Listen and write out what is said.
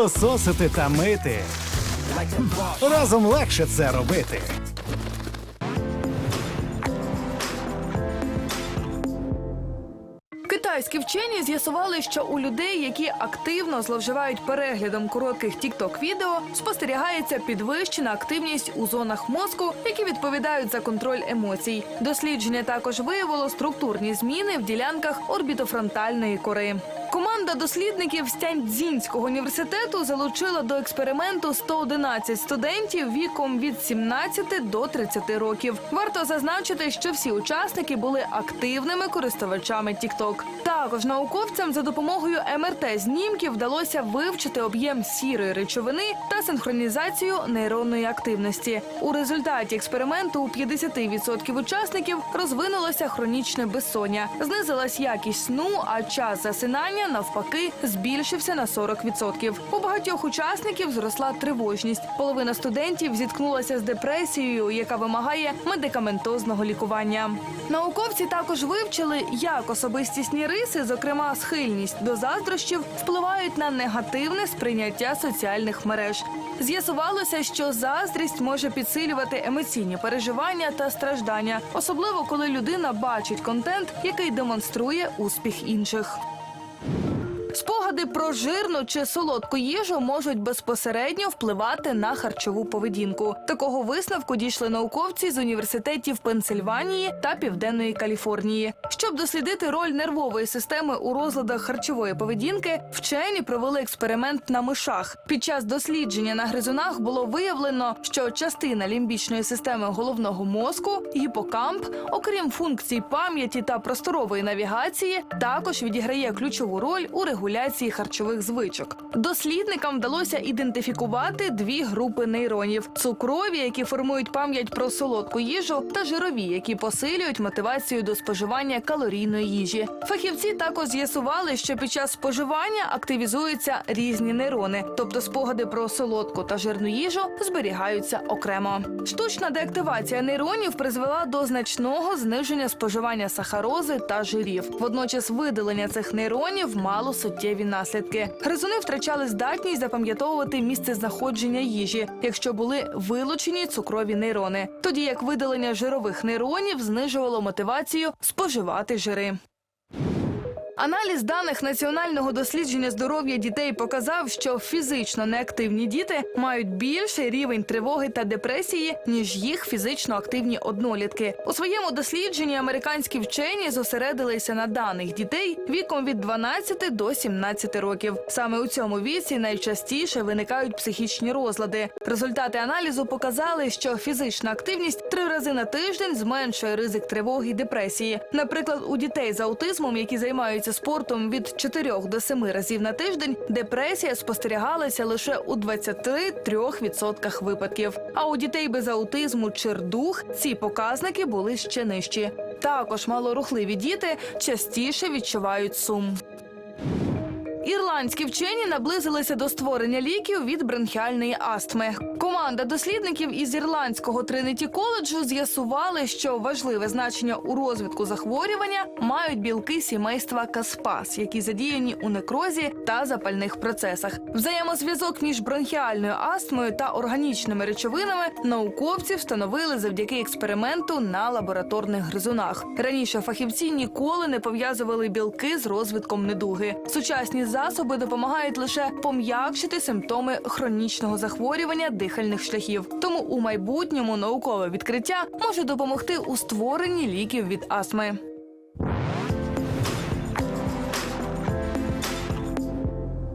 пилососити та мити. Разом легше це робити. Китайські вчені з'ясували, що у людей, які активно зловживають переглядом коротких тікток відео, спостерігається підвищена активність у зонах мозку, які відповідають за контроль емоцій. Дослідження також виявило структурні зміни в ділянках орбітофронтальної кори. Команда дослідників з Тяньцзінського університету залучила до експерименту 111 студентів віком від 17 до 30 років. Варто зазначити, що всі учасники були активними користувачами TikTok. Також науковцям за допомогою МРТ знімків вдалося вивчити об'єм сірої речовини та синхронізацію нейронної активності. У результаті експерименту у 50% учасників розвинулося хронічне безсоння, знизилась якість сну, а час засинання навпаки збільшився на 40%. У багатьох учасників зросла тривожність. Половина студентів зіткнулася з депресією, яка вимагає медикаментозного лікування. Науковці також вивчили, як особистісні риси, зокрема схильність до заздрощів, впливають на негативне сприйняття соціальних мереж. З'ясувалося, що заздрість може підсилювати емоційні переживання та страждання, особливо коли людина бачить контент, який демонструє успіх інших. Спогади про жирну чи солодку їжу можуть безпосередньо впливати на харчову поведінку. Такого висновку дійшли науковці з університетів Пенсильванії та Південної Каліфорнії. Щоб дослідити роль нервової системи у розладах харчової поведінки, вчені провели експеримент на мишах. Під час дослідження на гризунах було виявлено, що частина лімбічної системи головного мозку, гіпокамп, окрім функцій пам'яті та просторової навігації, також відіграє ключову роль у регуляції харчових звичок. Дослідникам вдалося ідентифікувати дві групи нейронів: цукрові, які формують пам'ять про солодку їжу, та жирові, які посилюють мотивацію до споживання калорійної їжі. Фахівці також з'ясували, що під час споживання активізуються різні нейрони, тобто спогади про солодку та жирну їжу зберігаються окремо. Штучна деактивація нейронів призвела до значного зниження споживання сахарози та жирів. Водночас видалення цих нейронів мало суттєві наслідки. Гризуни втрачали здатність запам'ятовувати місце знаходження їжі, якщо були вилучені цукрові нейрони, тоді як видалення жирових нейронів знижувало мотивацію споживати жири. Аналіз даних національного дослідження здоров'я дітей показав, що фізично неактивні діти мають більший рівень тривоги та депресії, ніж їх фізично активні однолітки. У своєму дослідженні американські вчені зосередилися на даних дітей віком від 12 до 17 років. Саме у цьому віці найчастіше виникають психічні розлади. Результати аналізу показали, що фізична активність три рази на тиждень зменшує ризик тривоги і депресії. Наприклад, у дітей з аутизмом, які займаються спортом від 4 до 7 разів на тиждень, депресія спостерігалася лише у 23% випадків. А у дітей без аутизму чи рдух ці показники були ще нижчі. Також малорухливі діти частіше відчувають сум. Ірландські вчені наблизилися до створення ліків від бронхіальної астми. Команда дослідників із ірландського Триніті коледжу з'ясували, що важливе значення у розвитку захворювання мають білки сімейства Каспас, які задіяні у некрозі та запальних процесах. Взаємозв'язок між бронхіальною астмою та органічними речовинами науковці встановили завдяки експерименту на лабораторних гризунах. Раніше фахівці ніколи не пов'язували білки з розвитком недуги. Сучасні засоби допомагають лише пом'якшити симптоми хронічного захворювання дихальних шляхів. Тому у майбутньому наукове відкриття може допомогти у створенні ліків від астми.